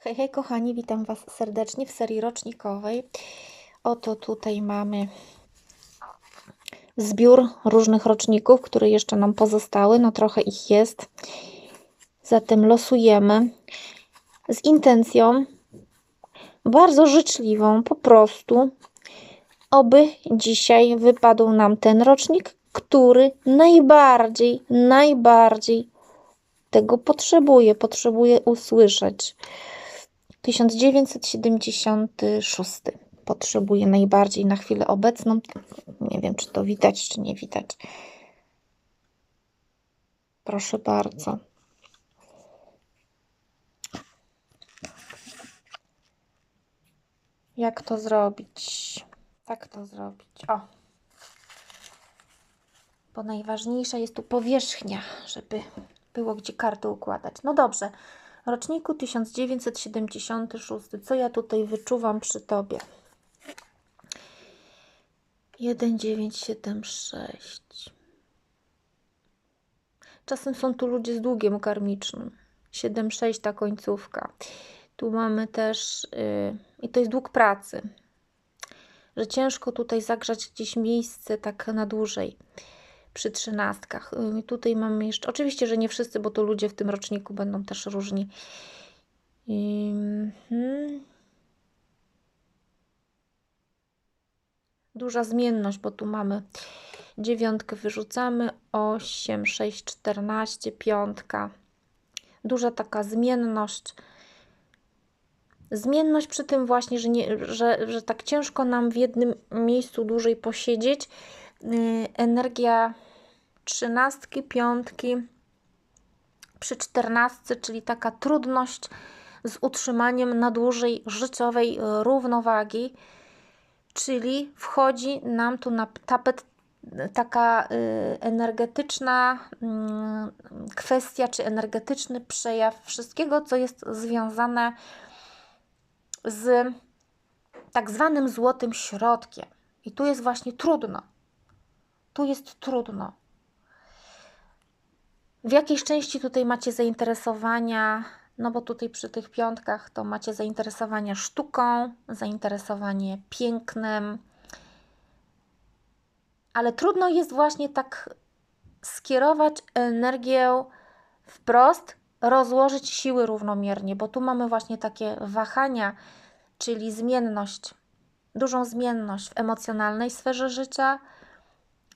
Hej, hej kochani, witam Was serdecznie w serii rocznikowej. Oto tutaj mamy zbiór różnych roczników, które jeszcze nam pozostały. No trochę ich jest. Zatem losujemy z intencją bardzo życzliwą, po prostu, oby dzisiaj wypadł nam ten rocznik, który najbardziej, najbardziej tego potrzebuje, potrzebuje usłyszeć. 1976 potrzebuje najbardziej na chwilę obecną. Nie wiem, czy to widać, czy nie widać. Proszę bardzo. Jak to zrobić? Jak to zrobić? O. Bo najważniejsza jest tu powierzchnia, żeby było gdzie karty układać. No dobrze. Roczniku 1976. Co ja tutaj wyczuwam przy tobie? 1976. Czasem są tu ludzie z długiem karmicznym. 7-6 ta końcówka. Tu mamy też, yy, i to jest dług pracy, że ciężko tutaj zagrzać gdzieś miejsce tak na dłużej przy trzynastkach. Yy, tutaj mamy jeszcze, oczywiście, że nie wszyscy, bo to ludzie w tym roczniku będą też różni. Yy, Duża zmienność, bo tu mamy dziewiątkę wyrzucamy, 8, 6, 14, piątka. Duża taka zmienność. Zmienność przy tym właśnie, że, nie, że, że tak ciężko nam w jednym miejscu dłużej posiedzieć. Yy, energia trzynastki, piątki przy czternastce, czyli taka trudność z utrzymaniem na dłużej życiowej yy, równowagi, czyli wchodzi nam tu na tapet taka y, energetyczna y, kwestia, czy energetyczny przejaw wszystkiego, co jest związane z tak zwanym złotym środkiem. I tu jest właśnie trudno. Tu jest trudno. W jakiejś części tutaj macie zainteresowania, no bo tutaj przy tych piątkach to macie zainteresowanie sztuką, zainteresowanie pięknem, ale trudno jest właśnie tak skierować energię wprost, rozłożyć siły równomiernie, bo tu mamy właśnie takie wahania, czyli zmienność, dużą zmienność w emocjonalnej sferze życia.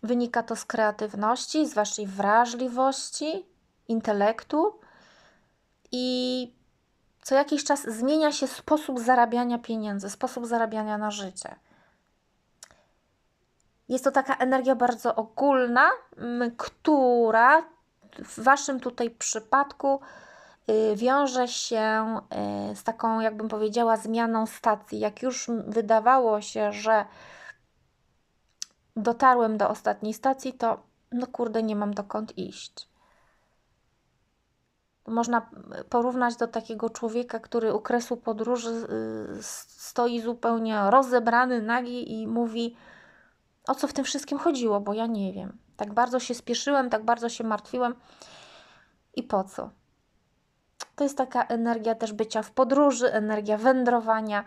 Wynika to z kreatywności, z waszej wrażliwości, intelektu i co jakiś czas zmienia się sposób zarabiania pieniędzy, sposób zarabiania na życie. Jest to taka energia bardzo ogólna, która w Waszym tutaj przypadku y, wiąże się y, z taką, jakbym powiedziała, zmianą stacji. Jak już wydawało się, że dotarłem do ostatniej stacji, to no kurde, nie mam dokąd iść. Można porównać do takiego człowieka, który u kresu podróży y, stoi zupełnie rozebrany, nagi i mówi: O co w tym wszystkim chodziło, bo ja nie wiem. Tak bardzo się spieszyłem, tak bardzo się martwiłem. I po co? To jest taka energia też bycia w podróży, energia wędrowania,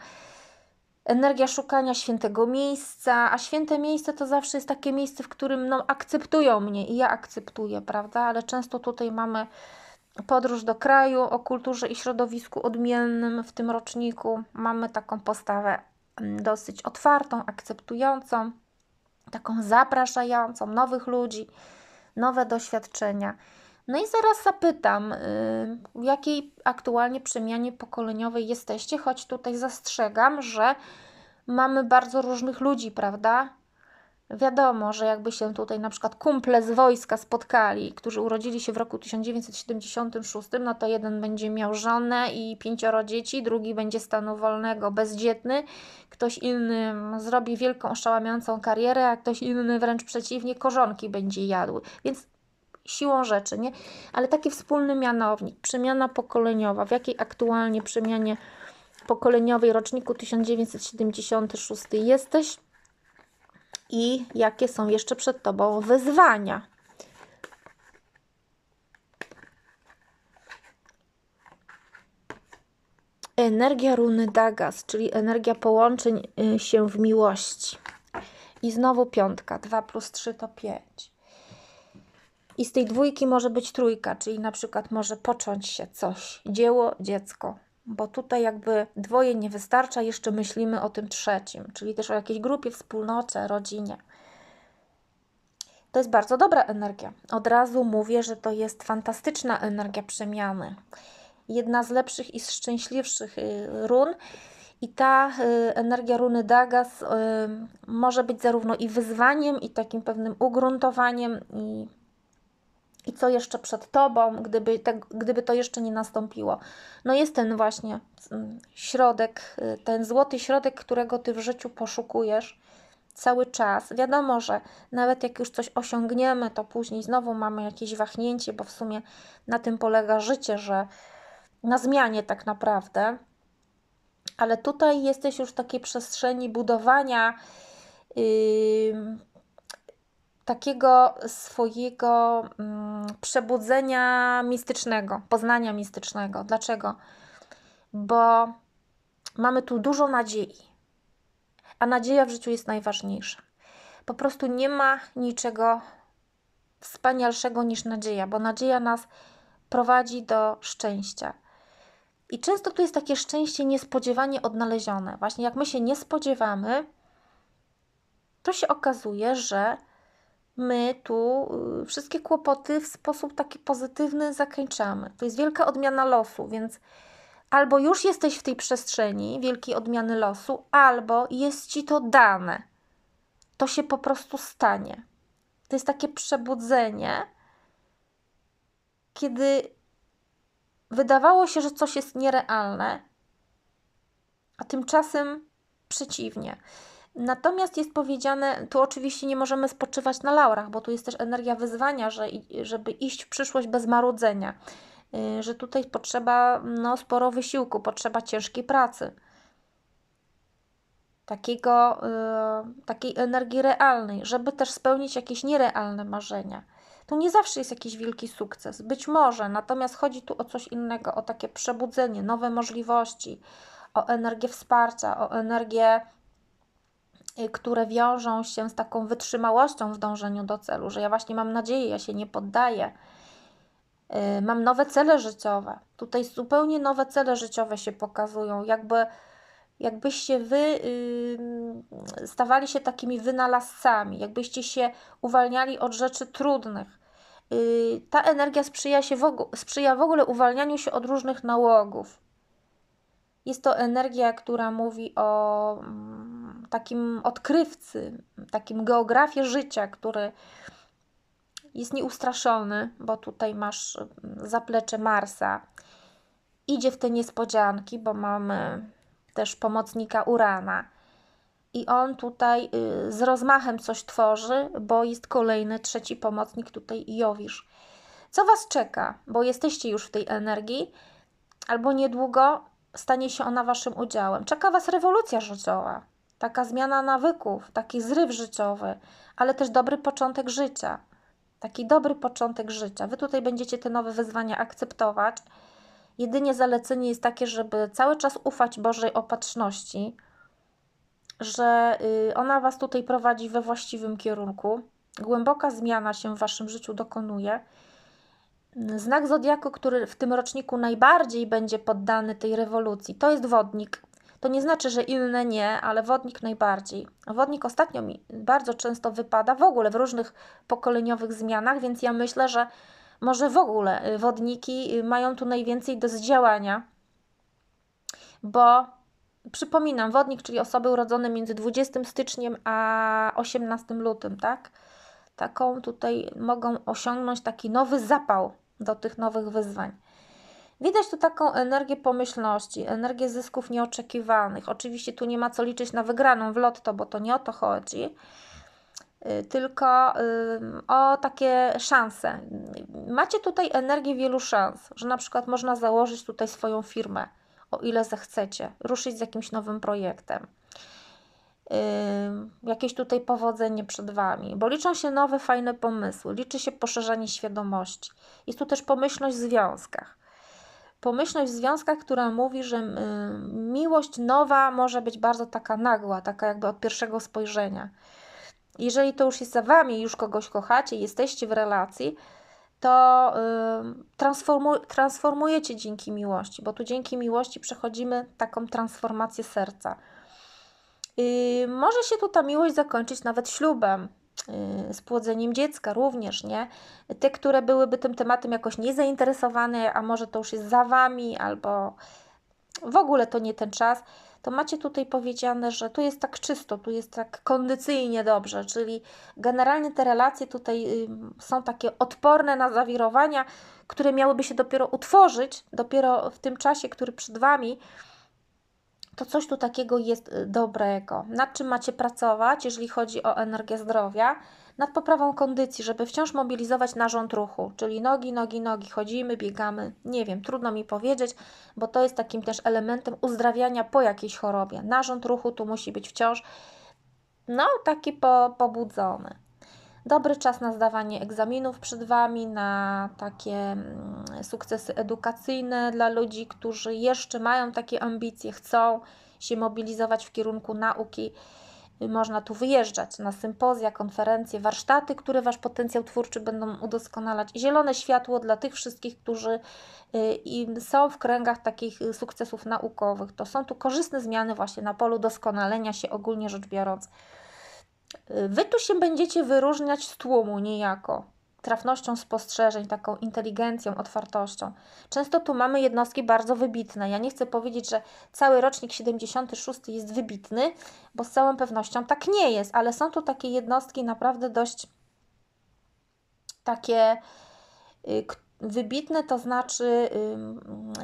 energia szukania świętego miejsca, a święte miejsce to zawsze jest takie miejsce, w którym no, akceptują mnie i ja akceptuję, prawda? Ale często tutaj mamy podróż do kraju o kulturze i środowisku odmiennym w tym roczniku. Mamy taką postawę dosyć otwartą, akceptującą, taką zapraszającą nowych ludzi, nowe doświadczenia. No i zaraz zapytam, w jakiej aktualnie przemianie pokoleniowej jesteście, choć tutaj zastrzegam, że mamy bardzo różnych ludzi, prawda? Wiadomo, że jakby się tutaj na przykład kumple z wojska spotkali, którzy urodzili się w roku 1976, no to jeden będzie miał żonę i pięcioro dzieci, drugi będzie stanu wolnego, bezdzietny, ktoś inny zrobi wielką, oszałamiającą karierę, a ktoś inny wręcz przeciwnie, korzonki będzie jadł. Więc siłą rzeczy, nie? Ale taki wspólny mianownik, przemiana pokoleniowa, w jakiej aktualnie przemianie pokoleniowej roczniku 1976 jesteś i jakie są jeszcze przed Tobą wyzwania. Energia runy Dagas, czyli energia połączeń y, się w miłości. I znowu piątka. 2 plus 3 to 5. I z tej dwójki może być trójka, czyli na przykład może począć się coś. Dzieło, dziecko. Bo tutaj jakby dwoje nie wystarcza, jeszcze myślimy o tym trzecim, czyli też o jakiejś grupie, wspólnocie, rodzinie. To jest bardzo dobra energia. Od razu mówię, że to jest fantastyczna energia przemiany. Jedna z lepszych i szczęśliwszych y, run. I ta y, energia runy Dagas y, może być zarówno i wyzwaniem, i takim pewnym ugruntowaniem, i, i co jeszcze przed tobą, gdyby, te, gdyby to jeszcze nie nastąpiło. No jest ten właśnie środek, ten złoty środek, którego ty w życiu poszukujesz cały czas. Wiadomo, że nawet jak już coś osiągniemy, to później znowu mamy jakieś wahnięcie, bo w sumie na tym polega życie, że na zmianie tak naprawdę. Ale tutaj jesteś już w takiej przestrzeni budowania yy, takiego swojego yy, przebudzenia mistycznego, poznania mistycznego. Dlaczego? Bo mamy tu dużo nadziei a nadzieja w życiu jest najważniejsza. Po prostu nie ma niczego wspanialszego niż nadzieja, bo nadzieja nas prowadzi do szczęścia. I często tu jest takie szczęście niespodziewanie odnalezione. Właśnie jak my się nie spodziewamy, to się okazuje, że my tu y, wszystkie kłopoty w sposób taki pozytywny zakończamy. To jest wielka odmiana losu, więc Albo już jesteś w tej przestrzeni wielkiej odmiany losu, albo jest ci to dane. To się po prostu stanie. To jest takie przebudzenie, kiedy wydawało się, że coś jest nierealne, a tymczasem przeciwnie. Natomiast jest powiedziane, tu oczywiście nie możemy spoczywać na laurach, bo tu jest też energia wyzwania, że, żeby iść w przyszłość bez marudzenia. Y, że tutaj potrzeba no, sporo wysiłku, potrzeba ciężkiej pracy. Takiego, yy, takiej energii realnej, żeby też spełnić jakieś nierealne marzenia. To nie zawsze jest jakiś wielki sukces, być może, natomiast chodzi tu o coś innego, o takie przebudzenie, nowe możliwości, o energię wsparcia, o energię, które wiążą się z taką wytrzymałością w dążeniu do celu, że ja właśnie mam nadzieję, ja się nie poddaję Y, mam nowe cele życiowe. Tutaj zupełnie nowe cele życiowe się pokazują, jakby jakbyście wy yy, stawali się takimi wynalazcami, jakbyście się uwalniali od rzeczy trudnych. Ta energia sprzyja, się w sprzyja w ogóle uwalnianiu się od różnych nałogów. Jest to energia, która mówi o mm, takim odkrywcy, takim geografii życia, który jest nieustraszony, bo tutaj masz mm, zaplecze Marsa. Idzie w te niespodzianki, bo mamy też pomocnika Urana. I on tutaj y, z rozmachem coś tworzy, bo jest kolejny, trzeci pomocnik tutaj Jowisz. Co Was czeka? Bo jesteście już w tej energii, albo niedługo stanie się ona Waszym udziałem. Czeka Was rewolucja życiowa, taka zmiana nawyków, taki zryw życiowy, ale też dobry początek życia taki dobry początek życia. Wy tutaj będziecie te nowe wyzwania akceptować. Jedynie zalecenie jest takie, żeby cały czas ufać Bożej opatrzności, że y, ona Was tutaj prowadzi we właściwym kierunku. Głęboka zmiana się w Waszym życiu dokonuje. Znak zodiaku, który w tym roczniku najbardziej będzie poddany tej rewolucji, to jest wodnik. To nie znaczy, że inne nie, ale wodnik najbardziej. Wodnik ostatnio mi bardzo często wypada w ogóle w różnych pokoleniowych zmianach, więc ja myślę, że może w ogóle y, wodniki y, mają tu najwięcej do zdziałania, bo przypominam, wodnik, czyli osoby urodzone między 20 styczniem a 18 lutym, tak? Taką tutaj mogą osiągnąć taki nowy zapał do tych nowych wyzwań. Widać tu taką energię pomyślności, energię zysków nieoczekiwanych. Oczywiście tu nie ma co liczyć na wygraną w lotto, bo to nie o to chodzi, y, tylko o takie szanse. Macie tutaj energię wielu szans, że na przykład można założyć tutaj swoją firmę, o ile zechcecie, ruszyć z jakimś nowym projektem. Jakieś tutaj powodzenie przed Wami, bo liczą się nowe, fajne pomysły, liczy się poszerzanie świadomości. Jest tu też pomyślność w związkach pomyślność w związkach, która mówi, że y, miłość nowa może być bardzo taka nagła, taka jakby od pierwszego spojrzenia. Jeżeli to już jest za wami, już kogoś kochacie, jesteście w relacji, to transformu transformujecie dzięki miłości, bo tu dzięki miłości przechodzimy taką transformację serca. Może się tu ta miłość zakończyć nawet ślubem, y, spłodzeniem dziecka również, nie? Te, które byłyby tym tematem jakoś niezainteresowane, a może to już jest za wami, albo w ogóle to nie ten czas, to macie tutaj powiedziane, że tu jest tak czysto, tu jest tak kondycyjnie dobrze, czyli generalnie te relacje tutaj y, są takie odporne na zawirowania, które miałyby się dopiero utworzyć, dopiero w tym czasie, który przed Wami, to coś tu takiego jest y, dobrego. Nad czym macie pracować, jeżeli chodzi o energię zdrowia? Nad poprawą kondycji, żeby wciąż mobilizować narząd ruchu, czyli nogi, nogi, nogi, chodzimy, biegamy. Nie wiem, trudno mi powiedzieć, bo to jest takim też elementem uzdrawiania po jakiejś chorobie. Narząd ruchu tu musi być wciąż, no, taki po, pobudzony. Dobry czas na zdawanie egzaminów przed Wami, na takie mm, sukcesy edukacyjne dla ludzi, którzy jeszcze mają takie ambicje, chcą się mobilizować w kierunku nauki. Można tu wyjeżdżać na sympozja, konferencje, warsztaty, które Wasz potencjał twórczy będą udoskonalać. Zielone światło dla tych wszystkich, którzy y, są w kręgach takich sukcesów naukowych. To są tu korzystne zmiany właśnie na polu doskonalenia się ogólnie rzecz biorąc. Wy tu się będziecie wyróżniać z tłumu niejako, trafnością spostrzeżeń, taką inteligencją, otwartością. Często tu mamy jednostki bardzo wybitne. Ja nie chcę powiedzieć, że cały rocznik 76 jest wybitny, bo z całą pewnością tak nie jest, ale są tu takie jednostki naprawdę dość takie, Wybitne to znaczy,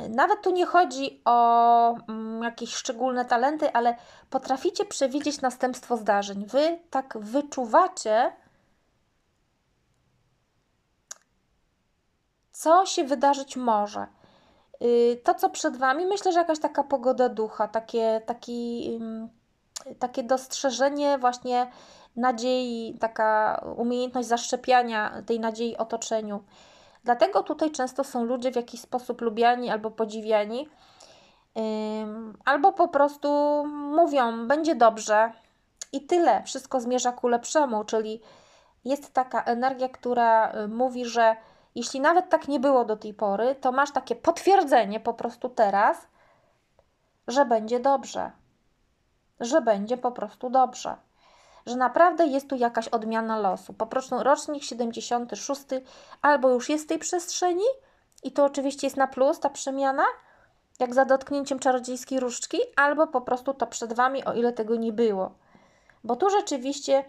nawet tu nie chodzi o jakieś szczególne talenty, ale potraficie przewidzieć następstwo zdarzeń. Wy tak wyczuwacie, co się wydarzyć może. Y, to, co przed Wami, myślę, że jakaś taka pogoda ducha, takie, taki, takie dostrzeżenie właśnie nadziei, taka umiejętność zaszczepiania tej nadziei otoczeniu. Dlatego tutaj często są ludzie w jakiś sposób lubiani albo podziwiani, albo po prostu mówią, będzie dobrze. I tyle, wszystko zmierza ku lepszemu, czyli jest taka energia, która y, mówi, że jeśli nawet tak nie było do tej pory, to masz takie potwierdzenie po prostu teraz, że będzie dobrze, że będzie po prostu dobrze że naprawdę jest tu jakaś odmiana losu. Po prostu rocznik 76 albo już jest w tej przestrzeni i to oczywiście jest na plus ta przemiana, jak za dotknięciem czarodziejskiej różdżki, albo po prostu to przed Wami, o ile tego nie było. Bo tu rzeczywiście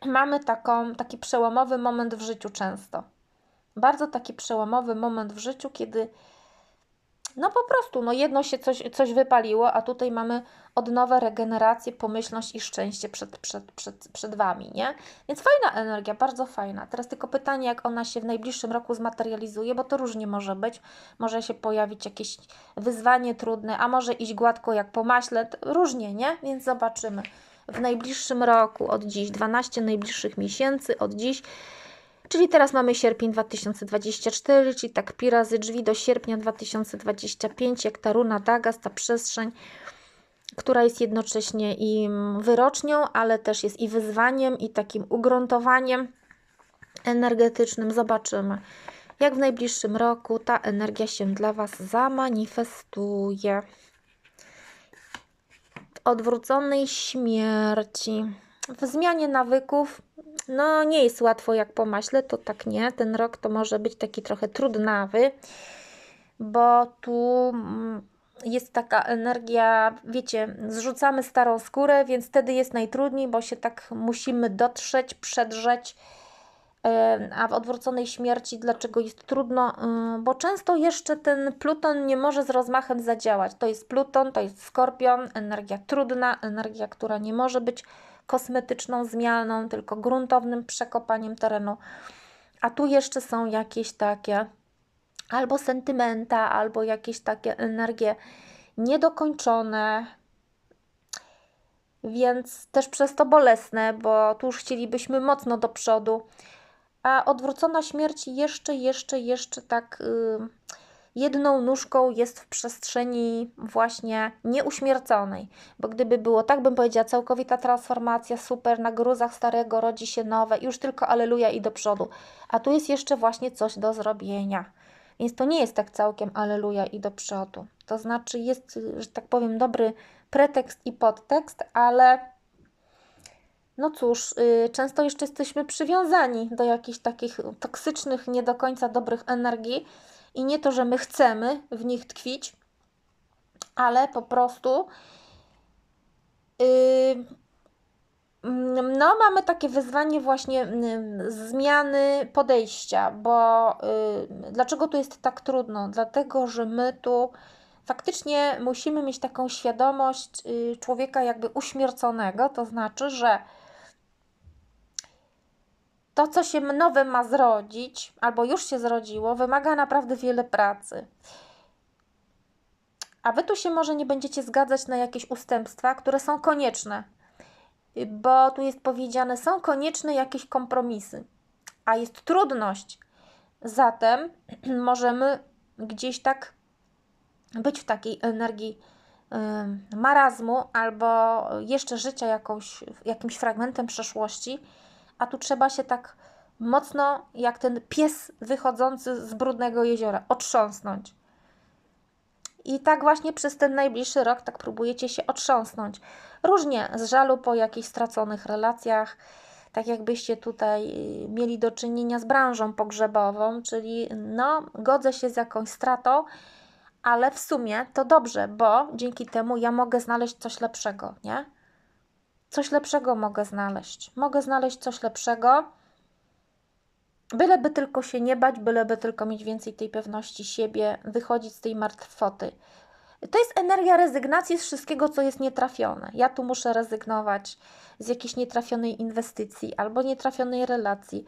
mamy taką, taki przełomowy moment w życiu często. Bardzo taki przełomowy moment w życiu, kiedy no po prostu, no jedno się coś, coś wypaliło, a tutaj mamy odnowę, regenerację, pomyślność i szczęście przed, przed, przed, przed Wami, nie? Więc fajna energia, bardzo fajna. Teraz tylko pytanie, jak ona się w najbliższym roku zmaterializuje, bo to różnie może być. Może się pojawić jakieś wyzwanie trudne, a może iść gładko jak po maśle, różnie, nie? Więc zobaczymy. W najbliższym roku, od dziś, 12 najbliższych miesięcy, od dziś Czyli teraz mamy sierpień 2024, czyli tak pi razy drzwi do sierpnia 2025, jak ta runa Dagas, ta przestrzeń, która jest jednocześnie i wyrocznią, ale też jest i wyzwaniem, i takim ugruntowaniem energetycznym. Zobaczymy, jak w najbliższym roku ta energia się dla Was zamanifestuje. W odwróconej śmierci, w zmianie nawyków no, nie jest łatwo jak po maśle, to tak nie. Ten rok to może być taki trochę trudnawy, bo tu mm, jest taka energia, wiecie, zrzucamy starą skórę, więc wtedy jest najtrudniej, bo się tak musimy dotrzeć, przedrzeć. A w odwróconej śmierci, dlaczego jest trudno? Bo często jeszcze ten Pluton nie może z rozmachem zadziałać. To jest Pluton, to jest Skorpion, energia trudna, energia, która nie może być kosmetyczną zmianą, tylko gruntownym przekopaniem terenu. A tu jeszcze są jakieś takie albo sentymenta, albo jakieś takie energie niedokończone, więc też przez to bolesne, bo tu już chcielibyśmy mocno do przodu. A odwrócona śmierć jeszcze, jeszcze, jeszcze tak. Yy, jedną nóżką jest w przestrzeni właśnie nieuśmierconej. Bo gdyby było tak, bym powiedziała, całkowita transformacja, super, na gruzach starego rodzi się nowe, już tylko aleluja i do przodu. A tu jest jeszcze właśnie coś do zrobienia. Więc to nie jest tak całkiem aleluja i do przodu. To znaczy jest, że tak powiem, dobry pretekst i podtekst, ale no cóż, yy, często jeszcze jesteśmy przywiązani do jakichś takich toksycznych, nie do końca dobrych energii i nie to, że my chcemy w nich tkwić, ale po prostu yy, no, mamy takie wyzwanie właśnie zmiany podejścia, bo yy, dlaczego tu jest tak trudno? Dlatego, że my tu faktycznie musimy mieć taką świadomość yy, człowieka jakby uśmierconego, to znaczy, że to, co się nowe ma zrodzić, albo już się zrodziło, wymaga naprawdę wiele pracy. A wy tu się może nie będziecie zgadzać na jakieś ustępstwa, które są konieczne, bo tu jest powiedziane, są konieczne jakieś kompromisy, a jest trudność. Zatem możemy gdzieś tak być w takiej energii marazmu albo jeszcze życia jakąś, jakimś fragmentem przeszłości, a tu trzeba się tak mocno, jak ten pies wychodzący z brudnego jeziora, otrząsnąć. I tak właśnie przez ten najbliższy rok tak próbujecie się otrząsnąć. Różnie z żalu po jakichś straconych relacjach, tak jakbyście tutaj mieli do czynienia z branżą pogrzebową, czyli no, godzę się z jakąś stratą, ale w sumie to dobrze, bo dzięki temu ja mogę znaleźć coś lepszego, nie? Coś lepszego mogę znaleźć. Mogę znaleźć coś lepszego. Byleby tylko się nie bać, byleby tylko mieć więcej tej pewności siebie, wychodzić z tej martwoty. To jest energia rezygnacji z wszystkiego, co jest nietrafione. Ja tu muszę rezygnować z jakiejś nietrafionej inwestycji albo nietrafionej relacji,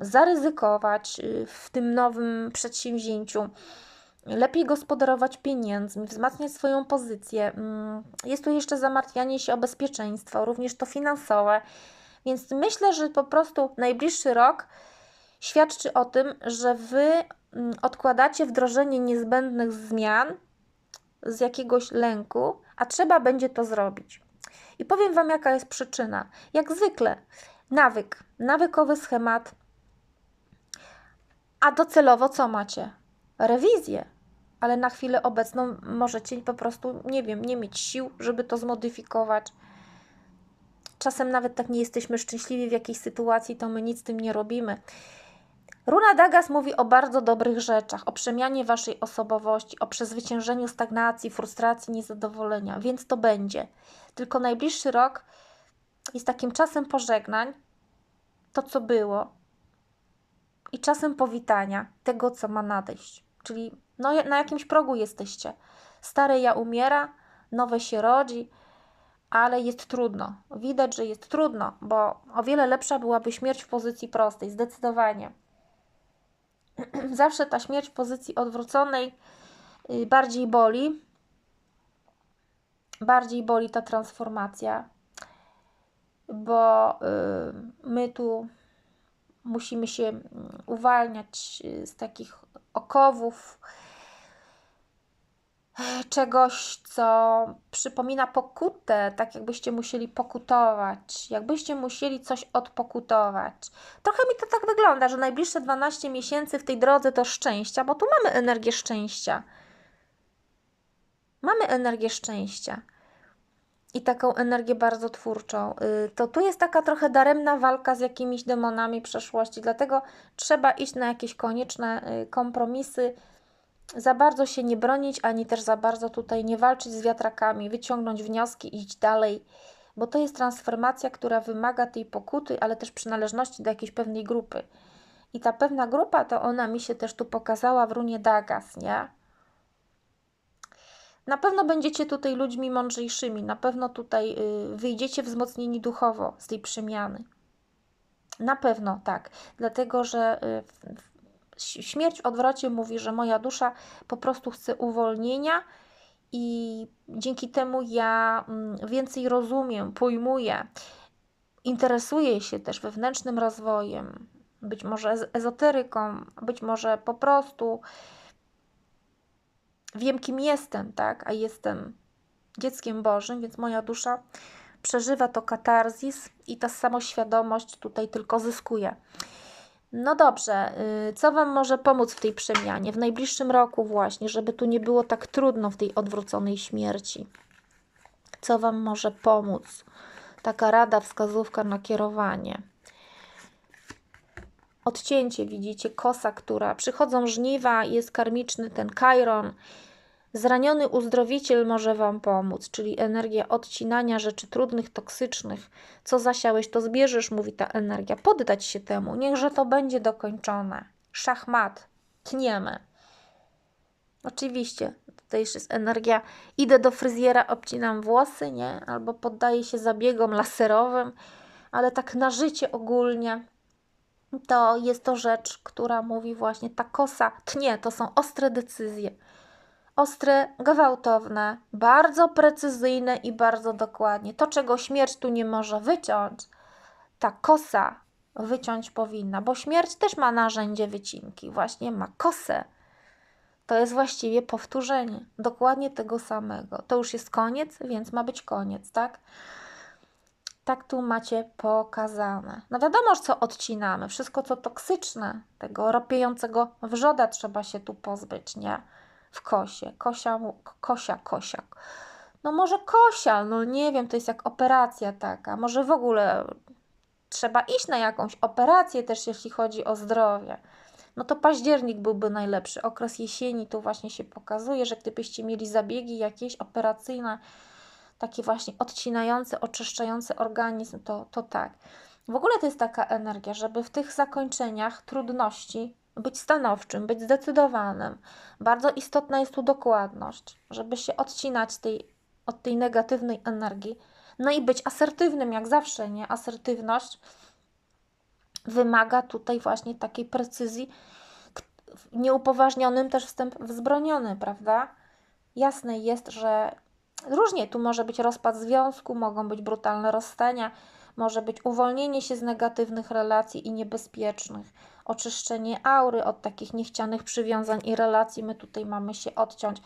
zaryzykować y, w tym nowym przedsięwzięciu lepiej gospodarować pieniędzmi, wzmacniać swoją pozycję. Mm, jest tu jeszcze zamartwianie się o bezpieczeństwo, również to finansowe. Więc myślę, że po prostu najbliższy rok świadczy o tym, że Wy mm, odkładacie wdrożenie niezbędnych zmian z jakiegoś lęku, a trzeba będzie to zrobić. I powiem Wam, jaka jest przyczyna. Jak zwykle, nawyk, nawykowy schemat. A docelowo co macie? Rewizję, ale na chwilę obecną możecie po prostu, nie wiem, nie mieć sił, żeby to zmodyfikować. Czasem nawet tak nie jesteśmy szczęśliwi w jakiejś sytuacji, to my nic z tym nie robimy. Runa Dagas mówi o bardzo dobrych rzeczach, o przemianie waszej osobowości, o przezwyciężeniu stagnacji, frustracji, niezadowolenia, więc to będzie. Tylko najbliższy rok jest takim czasem pożegnań, to co było, i czasem powitania tego, co ma nadejść. Czyli no, na jakimś progu jesteście. Stare ja umiera, nowe się rodzi, ale jest trudno. Widać, że jest trudno, bo o wiele lepsza byłaby śmierć w pozycji prostej, zdecydowanie. Zawsze ta śmierć w pozycji odwróconej y, bardziej boli. Bardziej boli ta transformacja, bo yy, my tu musimy się mm, uwalniać y, z takich okowów, czegoś, co przypomina pokutę, tak jakbyście musieli pokutować, jakbyście musieli coś odpokutować. Trochę mi to tak wygląda, że najbliższe 12 miesięcy w tej drodze to szczęścia, bo tu mamy energię szczęścia. Mamy energię szczęścia i taką energię bardzo twórczą. Y, to tu jest taka trochę daremna walka z jakimiś demonami przeszłości, dlatego trzeba iść na jakieś konieczne y, kompromisy, za bardzo się nie bronić, ani też za bardzo tutaj nie walczyć z wiatrakami, wyciągnąć wnioski, iść dalej, bo to jest transformacja, która wymaga tej pokuty, ale też przynależności do jakiejś pewnej grupy. I ta pewna grupa, to ona mi się też tu pokazała w runie Dagas, nie? Na pewno będziecie tutaj ludźmi mądrzejszymi, na pewno tutaj y, wyjdziecie wzmocnieni duchowo z tej przemiany. Na pewno tak, dlatego że y, śmierć w odwrocie mówi, że moja dusza po prostu chce uwolnienia i dzięki temu ja mm, więcej rozumiem, pojmuję, interesuję się też wewnętrznym rozwojem, być może ezoteryką, być może po prostu wiem, kim jestem, tak? A jestem dzieckiem Bożym, więc moja dusza przeżywa to katarzis i ta samoświadomość tutaj tylko zyskuje. No dobrze, y, co Wam może pomóc w tej przemianie w najbliższym roku, właśnie, żeby tu nie było tak trudno w tej odwróconej śmierci? Co Wam może pomóc? Taka rada, wskazówka na kierowanie. Odcięcie, widzicie, kosa, która przychodzą żniwa, jest karmiczny ten kairon. Zraniony uzdrowiciel może Wam pomóc, czyli energia odcinania rzeczy trudnych, toksycznych. Co zasiałeś, to zbierzesz, mówi ta energia. Poddać się temu, niechże to będzie dokończone. Szachmat, tniemy. Oczywiście, tutaj już jest energia, idę do fryzjera, obcinam włosy, nie? Albo poddaję się zabiegom laserowym, ale tak na życie ogólnie to jest to rzecz, która mówi właśnie ta kosa tnie, to są ostre decyzje ostre, gwałtowne, bardzo precyzyjne i bardzo dokładnie. To, czego śmierć tu nie może wyciąć, ta kosa wyciąć powinna, bo śmierć też ma narzędzie wycinki, właśnie ma kosę. To jest właściwie powtórzenie dokładnie tego samego. To już jest koniec, więc ma być koniec, tak? Tak tu macie pokazane. No wiadomo, co odcinamy. Wszystko, co toksyczne, tego ropiejącego wrzoda trzeba się tu pozbyć, nie? w kosie. Kosia, kosia, kosiak. No może kosia, no nie wiem, to jest jak operacja taka. Może w ogóle trzeba iść na jakąś operację też, jeśli chodzi o zdrowie. No to październik byłby najlepszy. Okres jesieni tu właśnie się pokazuje, że gdybyście mieli zabiegi jakieś operacyjne, takie właśnie odcinające, oczyszczające organizm, to, to tak. W ogóle to jest taka energia, żeby w tych zakończeniach trudności być stanowczym, być zdecydowanym. Bardzo istotna jest tu dokładność, żeby się odcinać tej, od tej negatywnej energii. No i być asertywnym, jak zawsze, nie? Asertywność wymaga tutaj właśnie takiej precyzji, nieupoważnionym też wstęp wzbroniony, prawda? Jasne jest, że różnie tu może być rozpad związku, mogą być brutalne rozstania, może być uwolnienie się z negatywnych relacji i niebezpiecznych, oczyszczenie aury od takich niechcianych przywiązań i relacji. My tutaj mamy się odciąć.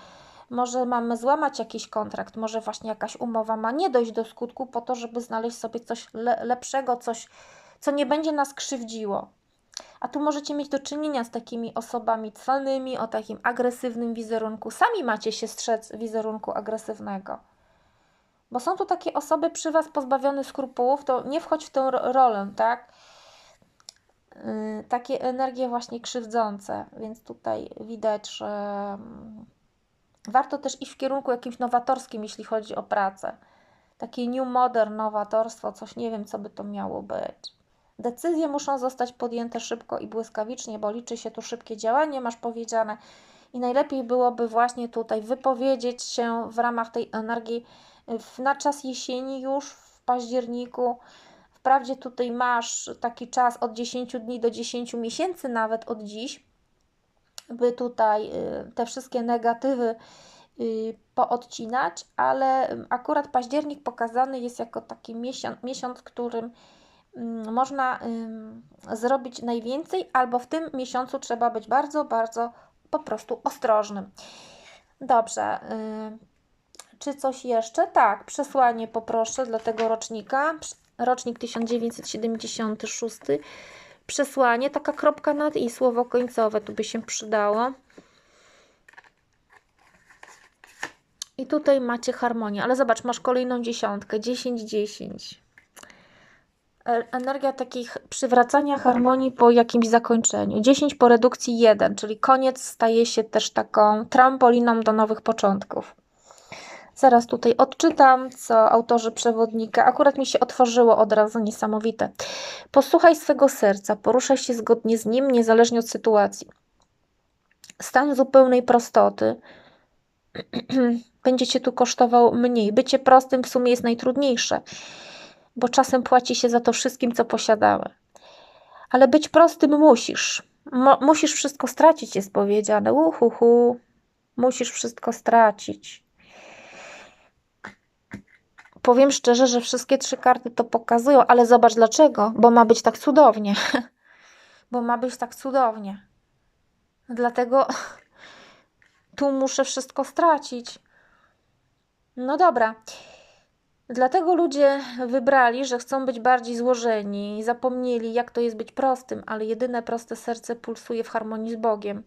Może mamy złamać jakiś kontrakt, może właśnie jakaś umowa ma nie dojść do skutku po to, żeby znaleźć sobie coś le lepszego, coś, co nie będzie nas krzywdziło. A tu możecie mieć do czynienia z takimi osobami cwanymi, o takim agresywnym wizerunku. Sami macie się strzec wizerunku agresywnego. Bo są tu takie osoby przy Was pozbawione skrupułów, to nie wchodź w tę rolę, tak? Yy, takie energie właśnie krzywdzące, więc tutaj widać, że mm, warto też iść w kierunku jakimś nowatorskim, jeśli chodzi o pracę. Takie new modern, nowatorstwo, coś nie wiem, co by to miało być. Decyzje muszą zostać podjęte szybko i błyskawicznie, bo liczy się tu szybkie działanie, masz powiedziane. I najlepiej byłoby właśnie tutaj wypowiedzieć się w ramach tej energii na czas jesieni już w październiku. Wprawdzie tutaj masz taki czas od 10 dni do 10 miesięcy, nawet od dziś, by tutaj y, te wszystkie negatywy y, poodcinać, ale akurat październik pokazany jest jako taki miesiąc, miesiąc którym można zrobić najwięcej, albo w tym miesiącu trzeba być bardzo, bardzo po prostu ostrożnym. Dobrze. Y, czy coś jeszcze? Tak, przesłanie poproszę dla tego rocznika. Rocznik 1976. Przesłanie, taka kropka nad i słowo końcowe tu by się przydało. I tutaj macie harmonię, ale zobacz, masz kolejną dziesiątkę, 10, 10. E, energia takich przywracania harmonii po jakimś zakończeniu. 10 po redukcji 1, czyli koniec staje się też taką trampoliną do nowych początków. Zaraz tutaj odczytam, co autorzy przewodnika. Akurat mi się otworzyło od razu niesamowite. Posłuchaj swego serca, poruszaj się zgodnie z nim, niezależnie od sytuacji. Stan zupełnej prostoty będzie cię tu kosztował mniej. Bycie prostym w sumie jest najtrudniejsze, bo czasem płaci się za to wszystkim, co posiadamy. Ale być prostym musisz. Mo musisz wszystko stracić, jest powiedziane. Uhuhu, musisz wszystko stracić. Powiem szczerze, że wszystkie trzy karty to pokazują, ale zobacz dlaczego. Bo ma być tak cudownie. Bo ma być tak cudownie. Dlatego Tu muszę wszystko stracić. No dobra. Dlatego ludzie wybrali, że chcą być bardziej złożeni, zapomnieli, jak to jest być prostym, ale jedyne proste serce pulsuje w harmonii z Bogiem.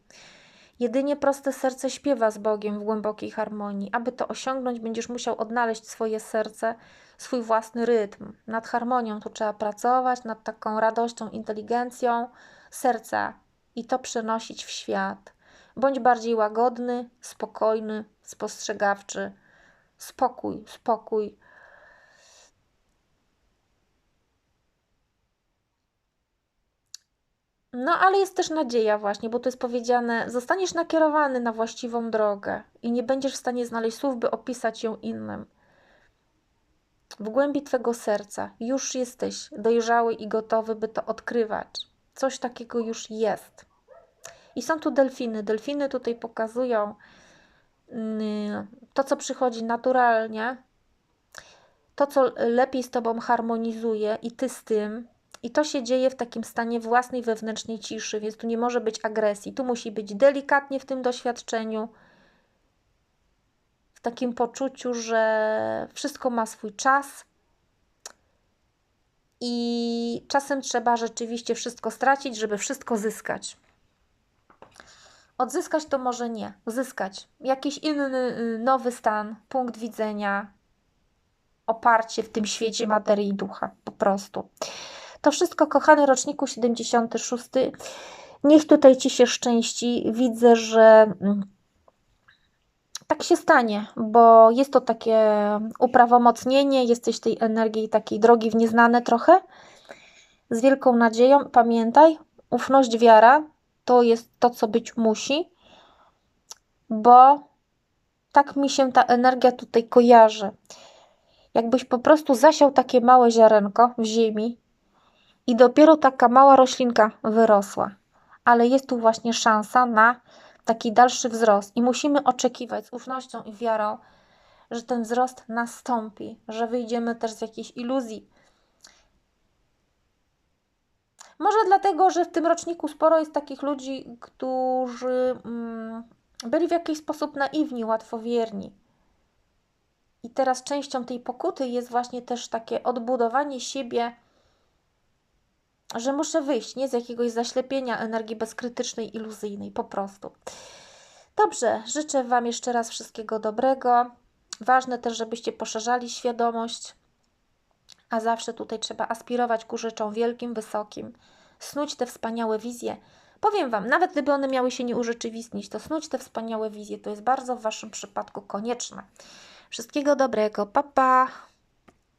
Jedynie proste serce śpiewa z Bogiem w głębokiej harmonii. Aby to osiągnąć, będziesz musiał odnaleźć swoje serce, swój własny rytm. Nad harmonią tu trzeba pracować, nad taką radością, inteligencją serca i to przenosić w świat. Bądź bardziej łagodny, spokojny, spostrzegawczy. Spokój, spokój. No, ale jest też nadzieja, właśnie, bo tu jest powiedziane: zostaniesz nakierowany na właściwą drogę i nie będziesz w stanie znaleźć słów, by opisać ją innym. W głębi twego serca już jesteś dojrzały i gotowy, by to odkrywać. Coś takiego już jest. I są tu delfiny. Delfiny tutaj pokazują mm, to, co przychodzi naturalnie, to, co lepiej z tobą harmonizuje, i ty z tym. I to się dzieje w takim stanie własnej wewnętrznej ciszy, więc tu nie może być agresji. Tu musi być delikatnie w tym doświadczeniu, w takim poczuciu, że wszystko ma swój czas. I czasem trzeba rzeczywiście wszystko stracić, żeby wszystko zyskać. Odzyskać to może nie, zyskać jakiś inny, y, nowy stan, punkt widzenia, oparcie w tym świecie materii i ducha, po prostu. To wszystko, kochany roczniku 76. Niech tutaj ci się szczęści. Widzę, że mm, tak się stanie, bo jest to takie uprawomocnienie, jesteś tej energii takiej drogi w nieznane trochę. Z wielką nadzieją, pamiętaj, ufność, wiara to jest to, co być musi, bo tak mi się ta energia tutaj kojarzy. Jakbyś po prostu zasiał takie małe ziarenko w ziemi i dopiero taka mała roślinka wyrosła. Ale jest tu właśnie szansa na taki dalszy wzrost i musimy oczekiwać z ufnością i wiarą, że ten wzrost nastąpi, że wyjdziemy też z jakiejś iluzji. Może dlatego, że w tym roczniku sporo jest takich ludzi, którzy mm, byli w jakiś sposób naiwni, łatwowierni. I teraz częścią tej pokuty jest właśnie też takie odbudowanie siebie, że muszę wyjść nie z jakiegoś zaślepienia energii bezkrytycznej, iluzyjnej, po prostu. Dobrze, życzę Wam jeszcze raz wszystkiego dobrego. Ważne też, żebyście poszerzali świadomość, a zawsze tutaj trzeba aspirować ku rzeczom wielkim, wysokim, snuć te wspaniałe wizje. Powiem Wam, nawet gdyby one miały się nie urzeczywistnić, to snuć te wspaniałe wizje to jest bardzo w Waszym przypadku konieczne. Wszystkiego dobrego, papa! Pa.